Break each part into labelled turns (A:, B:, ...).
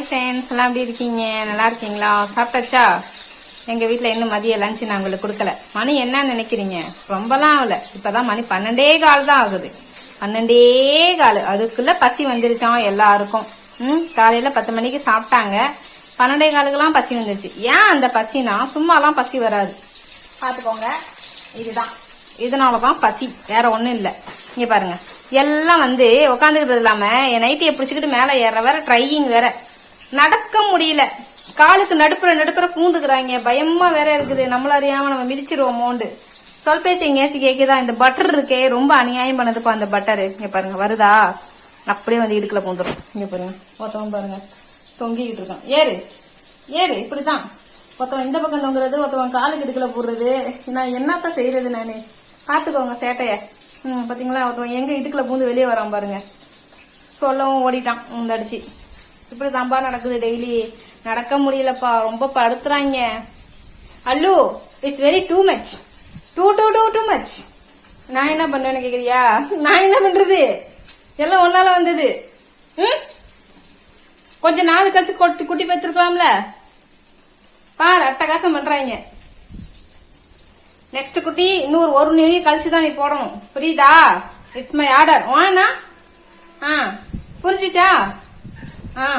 A: hi friends எல்லாம் எப்படி இருக்கீங்க நல்லா இருக்கீங்களா சாப்பிட்டாச்சா எங்கள் வீட்டில் இன்னும் மதிய லஞ்சு நான் உங்களுக்கு கொடுக்கல மணி என்ன நினைக்கிறீங்க ரொம்பலாம் ஆகல இப்போ தான் மணி பன்னெண்டே கால் தான் ஆகுது பன்னெண்டே கால் அதுக்குள்ளே பசி வந்துருச்சான் எல்லாருக்கும் ம் காலையில் பத்து மணிக்கு சாப்பிட்டாங்க பன்னெண்டே காலுக்கெல்லாம் பசி வந்துருச்சு ஏன் அந்த பசினா சும்மாலாம் பசி வராது பார்த்துக்கோங்க இதுதான் இதனால தான் பசி வேற ஒன்றும் இல்லை இங்கே பாருங்க எல்லாம் வந்து உட்காந்துக்கிட்டு இல்லாமல் என் நைட்டியை பிடிச்சிக்கிட்டு மேலே ஏற வேற ட்ரையிங் வேற நடக்க முடியல காலுக்கு நடுப்புற நடுப்புற பூந்துக்கிறாங்க பயமா வேற இருக்குது நம்மள அறியாம நம்ம மிதிச்சிருவோம் மோண்டு தொல்பேச்சி எங்கேயாச்சு கேக்குதா இந்த பட்டர் இருக்கே ரொம்ப அநியாயம் பண்ணதுப்பா அந்த பட்டர் இங்க பாருங்க வருதா அப்படியே வந்து இடுக்கல பூந்துடும் இங்க பாருங்க ஒருத்தவன் பாருங்க தொங்கிக்கிட்டு இருக்கோம் ஏறு ஏறு இப்படிதான் ஒருத்தவன் இந்த பக்கம் தொங்குறது ஒருத்தவன் காலுக்கு இடுக்கல போடுறது நான் என்னத்த செய்யறது நானு பாத்துக்கோங்க சேட்டைய ம் பாத்தீங்களா ஒருத்தவன் எங்க இடுக்கல பூந்து வெளியே வரான் பாருங்க சொல்லவும் ஓடிட்டான் அடிச்சு இப்படி தாம்பா நடக்குது டெய்லி நடக்க முடியலப்பா ரொம்ப படுத்துறாங்க Allu it's very too much too too too too much நான் என்ன பண்ணுவேன்னு கேக்குறியா நான் என்ன பண்றது எல்லாம் ஒன்னால வந்தது ம் கொஞ்ச நாள் கழிச்சு கொட்டி குட்டி பார்த்துருக்கலாம்ல பாரு அட்டகாசம் பண்றாங்க நெக்ஸ்ட் குட்டி இன்னொரு ஒரு நிலைய கழிச்சு தான் நீ போடணும் புரியுதா இட்ஸ் மை ஆர்டர் வாண்ணா ஆ புரிஞ்சுட்டா ஆ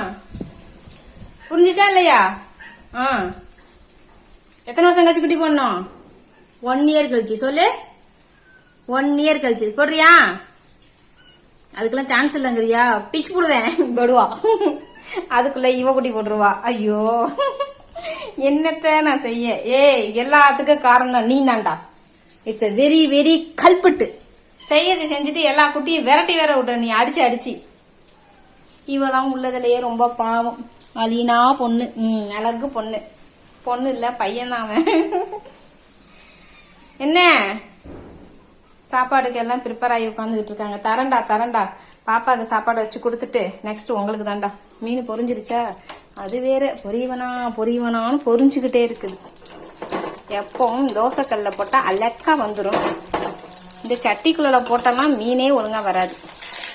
A: புரிஞ்சிச்சா இல்லையா ஆ எத்தனை வருஷம் கழிச்சு குட்டி போடணும் ஒன் இயர் கழிச்சு சொல்லு ஒன் இயர் கழிச்சு போடுறியா அதுக்கெல்லாம் சான்ஸ் இல்லைங்கிறியா பிச்சு போடுவேன் படுவா அதுக்குள்ள இவ குட்டி போட்டுருவா ஐயோ என்னத்த நான் செய்ய ஏ எல்லாத்துக்கும் காரணம் நீ தான்டா it's a very very culprit செய்யறது செஞ்சுட்டு எல்லா குட்டியும் விரட்டி வேற விடுற நீ அடிச்சு அடிச்சு இவெல்லாம் உள்ளதுலயே ரொம்ப பாவம் அலீனா பொண்ணு ம் அழகு பொண்ணு பொண்ணு இல்லை பையன் தான் அவன் என்ன சாப்பாடுக்கு எல்லாம் ப்ரிப்பேர் ஆகி உட்காந்துக்கிட்டு இருக்காங்க தரண்டா தரண்டா பாப்பாவுக்கு சாப்பாடு வச்சு கொடுத்துட்டு நெக்ஸ்ட் உங்களுக்கு தாண்டா மீன் பொரிஞ்சிருச்சா அது வேற பொரியவனா பொறிவனான்னு பொரிஞ்சுக்கிட்டே இருக்குது எப்பவும் தோசைக்கல்ல போட்டால் அலக்கா வந்துடும் இந்த சட்டிக்குள்ளே போட்டோம்னா மீனே ஒழுங்காக வராது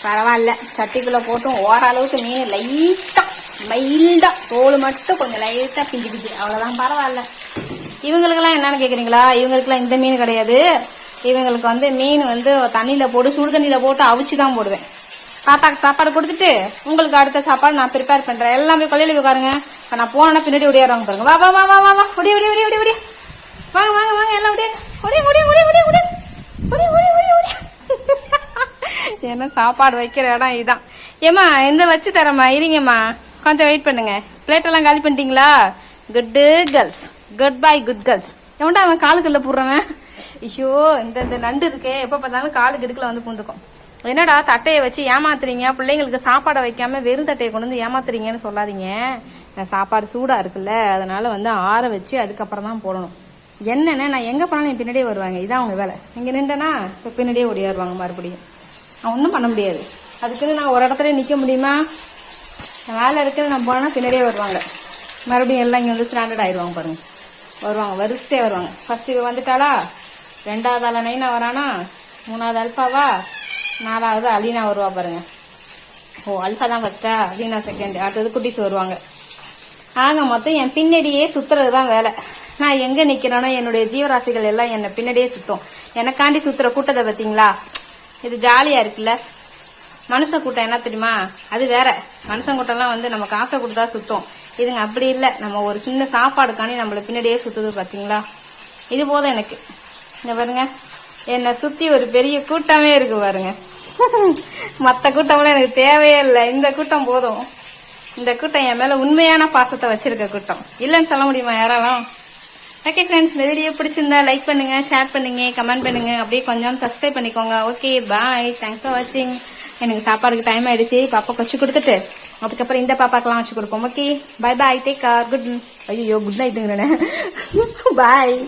A: பரவாயில்ல சட்டிக்குள்ளே போட்டும் ஓரளவுக்கு மீன் லைட்டாக மைல்டாக தோல் மட்டும் கொஞ்சம் லைட்டாக பிஞ்சு பிஞ்சு அவ்வளோதான் பரவாயில்ல இவங்களுக்கெல்லாம் என்னென்னு கேட்குறீங்களா இவங்களுக்குலாம் இந்த மீன் கிடையாது இவங்களுக்கு வந்து மீன் வந்து தண்ணியில் போட்டு சுடு தண்ணியில் போட்டு அவிச்சு தான் போடுவேன் பாப்பாக்கு சாப்பாடு கொடுத்துட்டு உங்களுக்கு அடுத்த சாப்பாடு நான் ப்ரிப்பேர் பண்ணுறேன் எல்லாமே கொள்ளையில் உட்காருங்க இப்போ நான் போனேன்னா பின்னாடி ஒடியாடுவாங்க பாருங்க வா வா வா வா வா வா வா வா வா ஒடி வாங்க வாங்க வாங்க எல்லாம் ஒடி இன்னும் சாப்பாடு வைக்கிற இடம் இதுதான் ஏம்மா இந்த வச்சு தரமா இருங்கம்மா கொஞ்சம் வெயிட் பண்ணுங்க எல்லாம் காலி பண்ணிட்டீங்களா good girls good boy good girls எவன்டா அவன் காலுக்குள்ள போடுறவன் ஐயோ இந்த இந்த நண்டு இருக்கே எப்போ பார்த்தாலும் காலு கிடுக்கல வந்து பூந்துக்கும் என்னடா தட்டையை வச்சு ஏமாத்துறீங்க பிள்ளைங்களுக்கு சாப்பாடை வைக்காம வெறும் தட்டையை கொண்டு வந்து ஏமாத்துறீங்கன்னு சொல்லாதீங்க சாப்பாடு சூடாக இருக்குல்ல அதனால் வந்து ஆற வச்சு அதுக்கப்புறம் தான் போடணும் என்னென்ன நான் எங்கே போனாலும் என் பின்னாடியே வருவாங்க இதான் அவங்க வேலை இங்கே நின்றனா பின்னாடியே பின்னாடியே ஓடியாருவாங்க மறுபடியும் நான் ஒன்றும் பண்ண முடியாது அதுக்குன்னு நான் ஒரு இடத்துல நிற்க முடியுமா வேலை இருக்குன்னு நான் போனால் பின்னாடியே வருவாங்க மறுபடியும் எல்லாம் இங்கே வந்து ஸ்டாண்டர்ட் ஆகிடுவாங்க பாருங்கள் வருவாங்க வரிசையே வருவாங்க ஃபஸ்ட்டு இவ வந்துட்டாளா ரெண்டாவது ஆள் நைனா வரானா மூணாவது அல்ஃபாவா நாலாவது அலீனா வருவா பாருங்க ஓ அல்ஃபா தான் ஃபஸ்ட்டா அலீனா செகண்ட் அடுத்தது குட்டிஸ் வருவாங்க ஆக மொத்தம் என் பின்னாடியே சுற்றுறது தான் வேலை நான் எங்கே நிற்கிறேனோ என்னுடைய ஜீவராசிகள் எல்லாம் என்னை பின்னாடியே சுற்றும் எனக்காண்டி சுற்றுற கூட்டத்தை பார்த்தீங்களா இது ஜாலியாக இருக்குல்ல மனுஷன் கூட்டம் என்ன தெரியுமா அது வேற மனுஷன் கூட்டம்லாம் வந்து நம்ம காசை கொடுத்தா சுத்தம் இதுங்க அப்படி இல்லை நம்ம ஒரு சின்ன காணி நம்மளை பின்னாடியே சுற்றுது பார்த்தீங்களா இது போதும் எனக்கு இங்கே பாருங்க என்னை சுற்றி ஒரு பெரிய கூட்டமே இருக்கு பாருங்க மற்ற கூட்டம்லாம் எனக்கு தேவையே இல்லை இந்த கூட்டம் போதும் இந்த கூட்டம் என் மேலே உண்மையான பாசத்தை வச்சிருக்க கூட்டம் இல்லைன்னு சொல்ல முடியுமா யாராலும் ஓகே ஃப்ரெண்ட்ஸ் இந்த வீடியோ பிடிச்சிருந்தா லைக் பண்ணுங்க ஷேர் பண்ணுங்க கமெண்ட் பண்ணுங்க அப்படியே கொஞ்சம் சப்ஸ்கிரைப் பண்ணிக்கோங்க ஓகே பாய் தேங்க்ஸ் ஃபார் வாட்சிங் எனக்கு சாப்பாடுக்கு டைம் ஆயிடுச்சு பாப்பா கொச்சு கொடுத்துட்டு அதுக்கப்புறம் இந்த பாப்பாக்கெல்லாம் வச்சு கொடுப்போம் okay bye bye take care good ஐயோ குட் நைட்டுங்கிறேன் பாய்